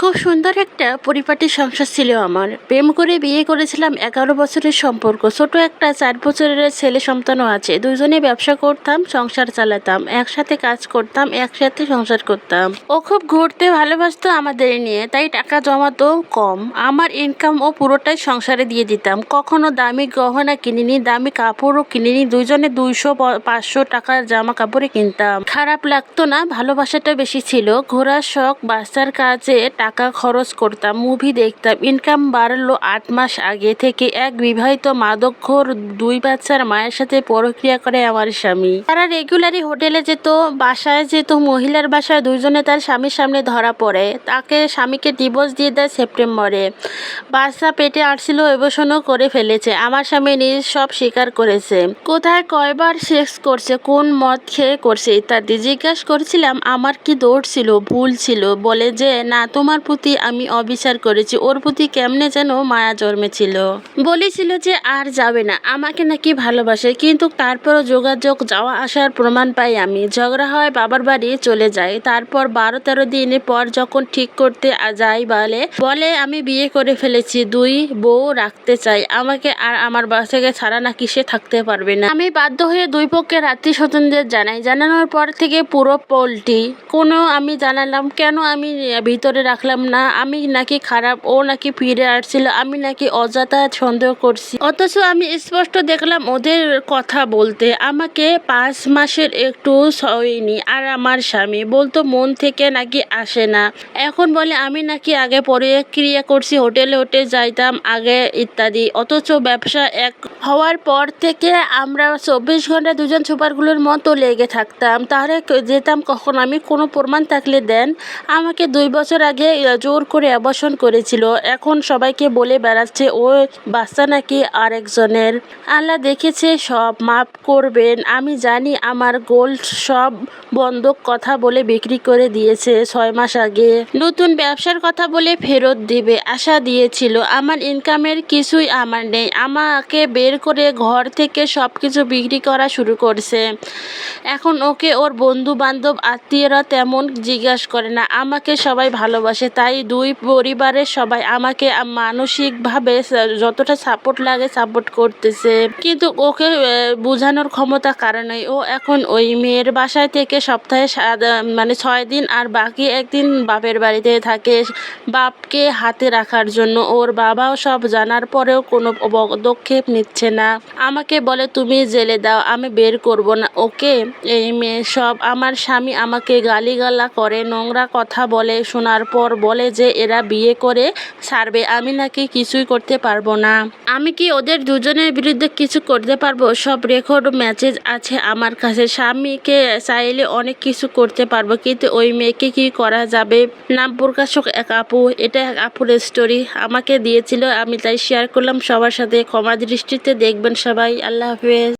খুব সুন্দর একটা পরিপাটি সংসার ছিল আমার। প্রেম করে বিয়ে করেছিলাম এগারো বছরের সম্পর্ক। ছোট একটা চার বছরের ছেলে সন্তানও আছে। দুজনে ব্যবসা করতাম, সংসার চালাতাম। একসাথে কাজ করতাম, একসাথে সংসার করতাম। ও খুব ঘুরতে ভালোবাসতো আমাদের নিয়ে, তাই টাকা জমাতো কম। আমার ইনকাম ও পুরোটাই সংসারে দিয়ে দিতাম। কখনো দামি গহনা কিনিনি, দামি কাপড়ও কিনিনি। দুজনে দুইশো পাঁচশো টাকার জামা কাপড়ে কিনতাম। খারাপ লাগতো না, ভালোবাসাটা বেশি ছিল। ঘোরার শখ, বাচ্চার কাজে টাকা খরচ করতাম মুভি দেখতাম। ইনকাম বাড়লো আট মাস আগে থেকে। এক বিবাহিত মাদকঘর দুই বাচ্চার মায়ের সাথে পরক্রিয়া করে আমার স্বামী। তারা রেগুলারই হোটেলে যেত, বাসায় যেত, মহিলার বাসায় দুজনে তার স্বামীর সামনে ধরা পড়ে। তাকে স্বামীকে ডিভোর্স দিয়ে দেয় সেপ্টেম্বরে। বাচ্চা পেটে আসছিল, এবসনও করে ফেলেছে। আমার স্বামী নিজ সব স্বীকার করেছে। কোথায় কয়বার সেক্স করছে, কোন মদ খেয়ে করছে ইত্যাদি। জিজ্ঞাসা করছিলাম, আমার কি দৌড় ছিল, ভুল ছিল? বলে যে, না, তোমার প্রতি আমি অবিচার করেছি। ওর প্রতি কেমনে যেন মায়া জন্মেছিল। বলেছিল যে আর যাবে না, আমাকে নাকি ভালোবাসে, কিন্তু তারপরও যোগাযোগ যাওয়া আসার প্রমাণ পাই আমি। ঝগড়া হয় বাবার বাড়ি চলে যায় তারপর বারো তেরো দিন পর যখন ঠিক করতে যাই বলে বলে, আমি বিয়ে করে ফেলেছি, দুই বউ রাখতে চাই। আমাকে আর আমার বাসাকে ছাড়া নাকি সে থাকতে পারবে না। আমি বাধ্য হয়ে দুই পক্ষের আত্মীয় স্বজনদের জানাই। জানানোর পর থেকে পুরো পোলটি কোনো আমি জানালাম, কেন আমি ভিতরে রাখলাম? না, আমি নাকি খারাপ, ও নাকি ফিরে আসছিল, আমি নাকি অযথা সন্দেহ করছি। অথচ আমি স্পষ্ট দেখলাম ওদের কথা বলতে। আমাকে পাঁচ মাসের একটু হয়নি আর আমার স্বামী বলতো মন থেকে নাকি আসে না। এখন বলে, আমি নাকি আগে পরে ক্রিয়া করছি, হোটেলে হোটেল যাইতাম, আগে ইত্যাদি। অথচ ব্যবসা এক হওয়ার পর থেকে আমরা চব্বিশ ঘণ্টা দুজন সুপারগুলোর মতো লেগে থাকতাম। তাহলে যেতাম কখন? আমি কোনো প্রমাণ থাকলে দেন। আমাকে দুই বছর আগে জোর করে অবসন করেছিল। এখন সবাইকে বলে বেড়াচ্ছে ও বাচ্চা নাকি আরেকজনের? আল্লাহ দেখেছে, সব মাফ করবেন। আমি জানি আমার গোল্ড সব বন্ধক কথা বলে বিক্রি করে দিয়েছে ছয় মাস আগে। নতুন ব্যবসার কথা বলে ফেরত দিবে, আশা দিয়েছিল। আমার ইনকামের কিছুই আমার নেই। আমাকে বের করে ঘর থেকে সব কিছু বিক্রি করা শুরু করছে। এখন ওকে ওর বন্ধু বান্ধব আত্মীয়রা তেমন জিজ্ঞাসা করে না। আমাকে সবাই ভালোবাসে তাই দুই পরিবারের সবাই আমাকে মানসিকভাবে যতটা সাপোর্ট লাগে সাপোর্ট করতেছে। কিন্তু ওকে বোঝানোর ক্ষমতা কারণে ও এখন ওই মেয়ের বাসায় থেকে সপ্তাহে মানে ছয় দিন আর বাকি একদিন বাপের বাড়িতে থাকে বাপকে হাতে রাখার জন্য। ওর বাবাও সব জানার পরেও কোনো পদক্ষেপ নিচ্ছে না। আমাকে বলে, তুমি জেলে দাও, আমি বের করব না। ওকে, এই মেয়ে সব, আমার স্বামী আমাকে গালিগালা করে, নোংরা কথা বলে শোনার পর বলে যে এরা বিয়ে করে ছাড়বে, আমি নাকি কিছুই করতে পারব না। আমি কি ওদের দুজনের বিরুদ্ধে কিছু করতে পারব? সব রেকর্ড ম্যাচেজ আছে আমার কাছে। স্বামীকে চাইলে অনেক কিছু করতে পারব, কিন্তু ওই মেয়েকে কি করা যাবে? নাম প্রকাশক এক আপু, এটা এক আপুর স্টোরি আমাকে দিয়েছিল, আমি তাই শেয়ার করলাম। সবার সাথে ক্ষমা দৃষ্টিতে দেখবেন সবাই। আল্লাহ হাফেজ।